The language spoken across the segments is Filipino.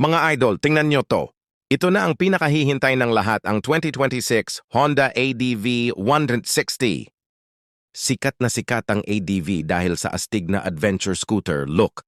Mga idol, tingnan nyo to. Ito na ang pinakahihintay ng lahat ang 2026 Honda ADV 160. Sikat na sikat ang ADV dahil sa astig na adventure scooter look.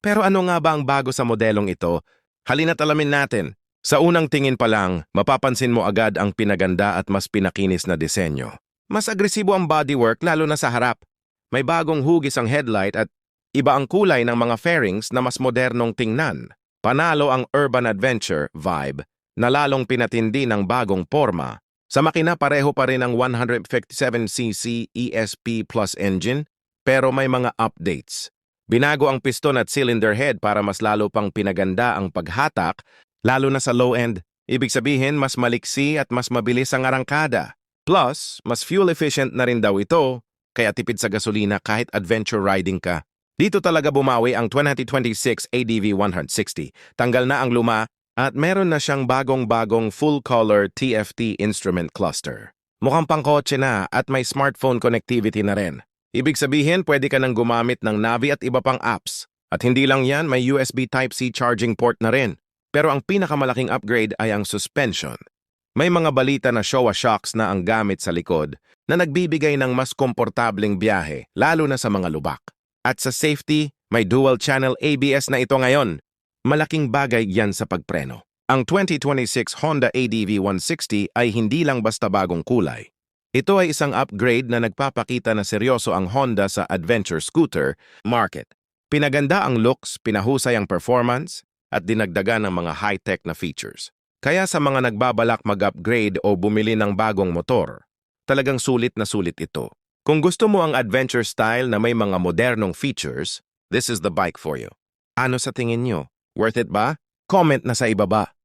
Pero ano nga ba ang bago sa modelong ito? Halina't alamin natin. Sa unang tingin pa lang, mapapansin mo agad ang pinaganda at mas pinakinis na disenyo. Mas agresibo ang bodywork lalo na sa harap. May bagong hugis ang headlight at iba ang kulay ng mga fairings na mas modernong tingnan. Panalo ang urban adventure vibe na lalong pinatindi ng bagong forma. Sa makina pareho pa rin ang 157cc ESP Plus engine pero may mga updates. Binago ang piston at cylinder head para mas lalo pang pinaganda ang paghatak, lalo na sa low end. Ibig sabihin mas maliksi at mas mabilis ang arangkada. Plus, mas fuel efficient na rin daw ito, kaya tipid sa gasolina kahit adventure riding ka. Dito talaga bumawi ang 2026 ADV 160. Tanggal na ang luma at meron na siyang bagong-bagong full-color TFT instrument cluster. Mukhang pangkotse na at may smartphone connectivity na rin. Ibig sabihin, pwede ka nang gumamit ng Navi at iba pang apps. At hindi lang yan, may USB Type-C charging port na rin. Pero ang pinakamalaking upgrade ay ang suspension. May mga balita na Showa shocks na ang gamit sa likod na nagbibigay ng mas komportableng biyahe, lalo na sa mga lubak. At sa safety, may dual-channel ABS na ito ngayon. Malaking bagay yan sa pagpreno. Ang 2026 Honda ADV 160 ay hindi lang basta bagong kulay. Ito ay isang upgrade na nagpapakita na seryoso ang Honda sa adventure scooter market. Pinaganda ang looks, pinahusay ang performance, at dinagdagan ng mga high-tech na features. Kaya sa mga nagbabalak mag-upgrade o bumili ng bagong motor, talagang sulit na sulit ito. Kung gusto mo ang adventure style na may mga modernong features, this is the bike for you. Ano sa tingin nyo? Worth it ba? Comment na sa ibaba.